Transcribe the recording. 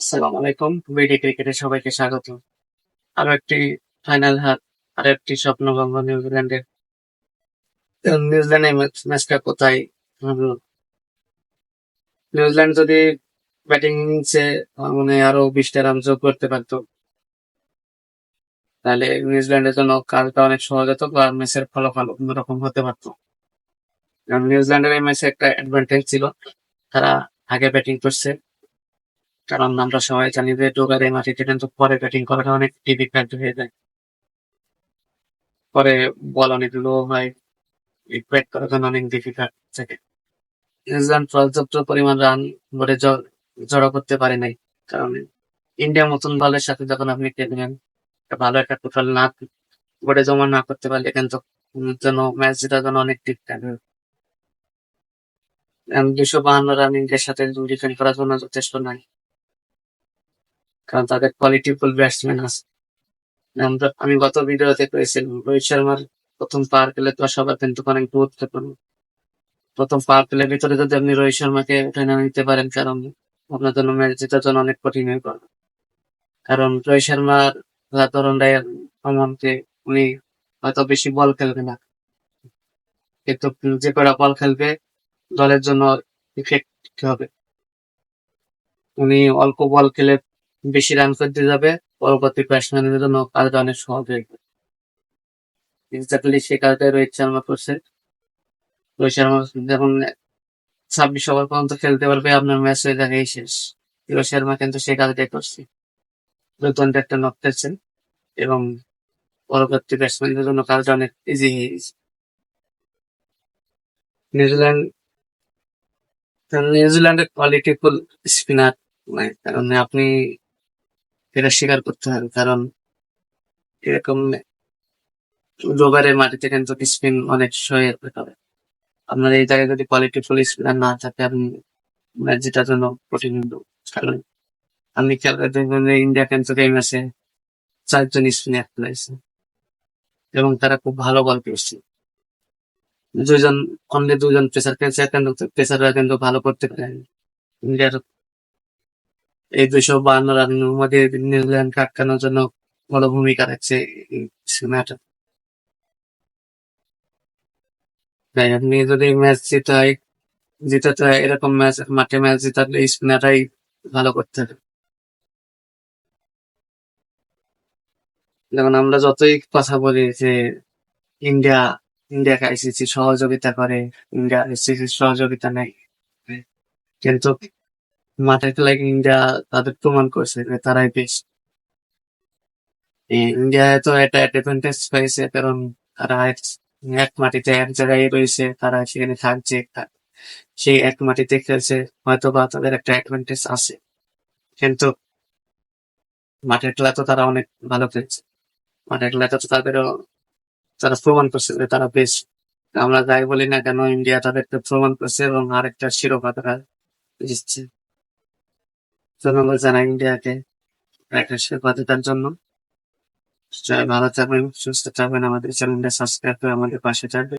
আসসালামু আলাইকুম। বিডি ক্রিকেটে সবাইকে স্বাগত আরও একটি ফাইনাল হার, আর একটি স্বপ্নভঙ্গ নিউজিল্যান্ডের নিউজিল্যান্ডের ম্যাচ- ম্যাচটা কোথায়? নিউজিল্যান্ড যদি ব্যাটিং ইনিংসে মানে আরও বিশটা রান যোগ করতে পারতো। তাহলে নিউজিল্যান্ডের জন্য কাজটা অনেক সহজ হতো বা ম্যাচের ফলাফল অন্যরকম হতে পারতো। নিউজিল্যান্ডের এই ম্যাচে একটা অ্যাডভান্টেজ ছিল। তারা আগে ব্যাটিং করছে। কারণ আমরা সবাই জানি যে ডোগার এই মাটিতে কিন্তু পরে ব্যাটিং করাটা অনেক ডিফিকাল্ট হয়ে যায়। পরে বল অনেক লো হয় ব্যাট করার জন্য অনেক ডিফিকাল্ট থাকে। নিউজিল্যান্ড পর্যাপ্ত পরিমাণ রান বোর্ডে জড়ো করতে পারে নাই। কারণ ইন্ডিয়া মতন দলের সাথে যখন আপনি খেলবেন ভালো একটা টোটাল না বোর্ডে জমা না করতে পারলে কিন্তু জন্য ম্যাচ জেতার জন্য অনেক ডিফিকাল্ট দুশো বাহান্ন রান ইন্ডিয়ার সাথে ডিফেন্ড করার জন্য যথেষ্ট নাই। কারণ তাদের কোয়ালিটি ফুল ব্যাটসম্যান আছে। আমি গত ভিডিওতে করেছিলাম রোহিত শর্মার প্রথম পাওয়ার প্লে তো সবার কিন্তু অনেক গুরুত্বপূর্ণ প্রথম পাওয়ার প্লের ভিতরে যদি আপনি রোহিত শর্মাকে উঠে না নিতে পারেন, কারণ আপনার জন্য ম্যাচ জেতার জন্য অনেক কঠিন হয়ে পড়বে কারণ রোহিত শর্মার ধরনটাই এমন যে উনি হয়তো বেশি বল খেলবে না। কিন্তু যে কটা বল খেলবে, দলের জন্য ইফেক্ট হবে। উনি অল্প বল খেলে বেশি রান করতে যাবে, পরবর্তী ব্যাটসম্যানের জন্য কাজটা অনেক সহজ হয়ে যাবে। এক্স্যাক্টলি সে কাজটাই রোহিত শর্মা করছে রোহিত শর্মা যখন ছাব্বিশ ওভার পর্যন্ত খেলতে পারবে, আপনার ম্যাচ হয়ে যাবে শেষ। রোহিত শর্মা কিন্তু সে কাজটাই করছে। দুর্দান্ত একটা নক খেলছেন এবং পরবর্তী ব্যাটসম্যানদের জন্য কাজটা অনেক ইজি হয়ে গেছে। নিউজিল্যান্ড নিউজিল্যান্ডের কোয়ালিটি ফুল স্পিনার নাই কারণ আপনি এটা স্বীকার করতে হবে, কারণ এরকম রোবারের মাটিতে কিন্তু স্পিন অনেক সহায়ক হবে আপনার এই জায়গায় যদি কোয়ালিটি ফুল স্পিনার না থাকে, আপনি জেতার জন্য কঠিন কারণ আপনি খেয়াল করে দেখবেন ইন্ডিয়া কিন্তু এই ম্যাচে চারজন স্পিনার খেলাইছে এবং তারা খুব ভালো বল করছে দুইজন অনলি দুজন প্রেসার খেলছে কিন্তু প্রেসাররা কিন্তু ভালো করতে পারে ইন্ডিয়ার এই দুইশো বান্ন রানের মধ্যে নিউজিল্যান্ড আটকানোর জন্য বড় ভূমিকা রাখছে তাই আপনি যদি ম্যাচ জিতাই জিতাতে এরকম ম্যাচ, মাঠে ম্যাচ জিতালে স্পিনাররাই ভালো করতে হবে। যেমন আমরা যতই কথা বলি যে ইন্ডিয়া ইন্ডিয়াকে আইসিসি সহযোগিতা করে, ইন্ডিয়া আইসিসি সহযোগিতা নেই কিন্তু মাঠে খেলায় ইন্ডিয়া তাদের প্রমাণ করছে যে তারাই বেশ ইন্ডিয়া তো এটা অ্যাডভান্টেজ পাইছে, কারণ তারা এক- মাটিতে এক জায়গায় রয়েছে, তারা সেখানে থাকছে সেই এক মাটিতে খেলছে হয়তো বা তাদের একটা অ্যাডভান্টেজ আছে। কিন্তু মাঠের খেলা তো তারা অনেক ভালো খেলছে। মাঠের খেলাতে তো তাদেরও, তারা প্রমাণ করছে যে তারা বেশ আমরা যাই বলি না কেন ইন্ডিয়া তাদেরকে প্রমাণ করছে এবং আরেকটা শিরোপা তারা জিতছে। ধন্যবাদ জানাই ইন্ডিয়াকে শিরোপা জেতার জন্য। ভালো থাকবেন, সুস্থ থাকবেন, আমাদের চ্যানেলটা সাবস্ক্রাইব করে আমাদের পাশে থাকবেন।